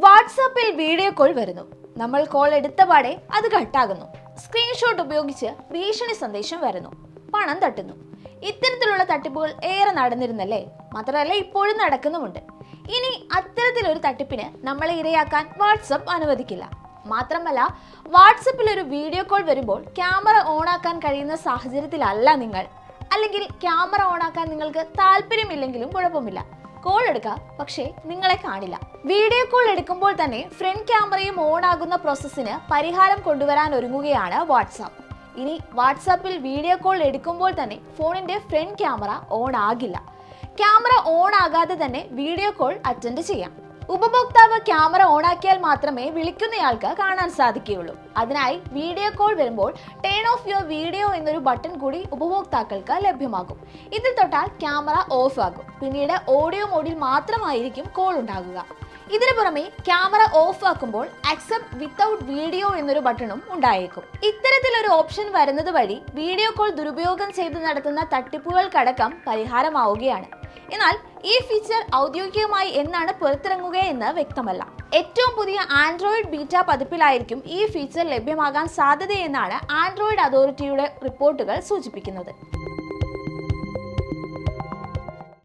വാട്സാപ്പിൽ video call വരുന്നു. നമ്മൾ കോൾ എടുത്ത എടുത്തപാടെ അത് കട്ടാകുന്നു. സ്ക്രീൻഷോട്ട് ഉപയോഗിച്ച് ഭീഷണി സന്ദേശം വരുന്നു. പണം തട്ടുന്നു. ഇത്തരത്തിലുള്ള തട്ടിപ്പുകൾ ഏറെ നടന്നിരുന്നല്ലേ? മാത്രമല്ല ഇപ്പോഴും നടക്കുന്നുമുണ്ട്. ഇനി അത്തരത്തിലൊരു തട്ടിപ്പിന് നമ്മളെ ഇരയാക്കാൻ വാട്സപ്പ് അനുവദിക്കില്ല. മാത്രമല്ല വാട്സപ്പിൽ ഒരു വീഡിയോ കോൾ വരുമ്പോൾ ക്യാമറ ഓണാക്കാൻ കഴിയുന്ന സാഹചര്യത്തിലല്ല നിങ്ങൾ. അല്ലെങ്കിൽ ക്യാമറ ഓണാക്കാൻ നിങ്ങൾക്ക് താല്പര്യമില്ലെങ്കിലും കുഴപ്പമില്ല. കോൾ എടുക്കാം. പക്ഷേ നിങ്ങളെ കാണില്ല. വീഡിയോ കോൾ എടുക്കുമ്പോൾ തന്നെ ഫ്രണ്ട് ക്യാമറയും ഓൺ ആകുന്ന പ്രോസസ്സിന് പരിഹാരം കൊണ്ടുവരാൻ ഒരുങ്ങുകയാണ് വാട്സാപ്പ്. ഇനി വാട്സാപ്പിൽ വീഡിയോ കോൾ എടുക്കുമ്പോൾ തന്നെ ഫോണിന്റെ ഫ്രണ്ട് ക്യാമറ ഓൺ ആകില്ല. ക്യാമറ ഓൺ ആകാതെ തന്നെ വീഡിയോ കോൾ അറ്റൻഡ് ചെയ്യാം. ഉപഭോക്താവ് ക്യാമറ ഓണാക്കിയാൽ മാത്രമേ വിളിക്കുന്നയാൾക്ക് കാണാൻ സാധിക്കുകയുള്ളൂ. അതിനായി വീഡിയോ കോൾ വരുമ്പോൾ ടേൺ ഓഫ് യുവർ വീഡിയോ എന്നൊരു ബട്ടൺ കൂടി ഉപഭോക്താക്കൾക്ക് ലഭ്യമാകും. ഇതിൽ തൊട്ടാൽ ക്യാമറ ഓഫ് ആകും. പിന്നീട് ഓഡിയോ മോഡിൽ മാത്രമായിരിക്കും കോൾ ഉണ്ടാകുക. ഇതിനു പുറമെ ക്യാമറ ഓഫ് ആക്കുമ്പോൾ അക്സെപ്റ്റ് വിത്തൗട്ട് വീഡിയോ എന്നൊരു ബട്ടണും ഉണ്ടായേക്കും. ഇത്തരത്തിലൊരു ഓപ്ഷൻ വരുന്നത് വഴി വീഡിയോ കോൾ ദുരുപയോഗം ചെയ്ത് നടത്തുന്ന തട്ടിപ്പുകൾക്കടക്കം പരിഹാരമാവുകയാണ്. എന്നാൽ ഈ ഫീച്ചർ ഔദ്യോഗികമായി എന്നാണ് പുറത്തിറങ്ങുക എന്ന് വ്യക്തമല്ല. ഏറ്റവും പുതിയ ആൻഡ്രോയിഡ് ബീറ്റ പതിപ്പിലായിരിക്കും ഈ ഫീച്ചർ ലഭ്യമാകാൻ സാധ്യതയെന്നാണ് ആൻഡ്രോയിഡ് അതോറിറ്റിയുടെ റിപ്പോർട്ടുകൾ സൂചിപ്പിക്കുന്നത്.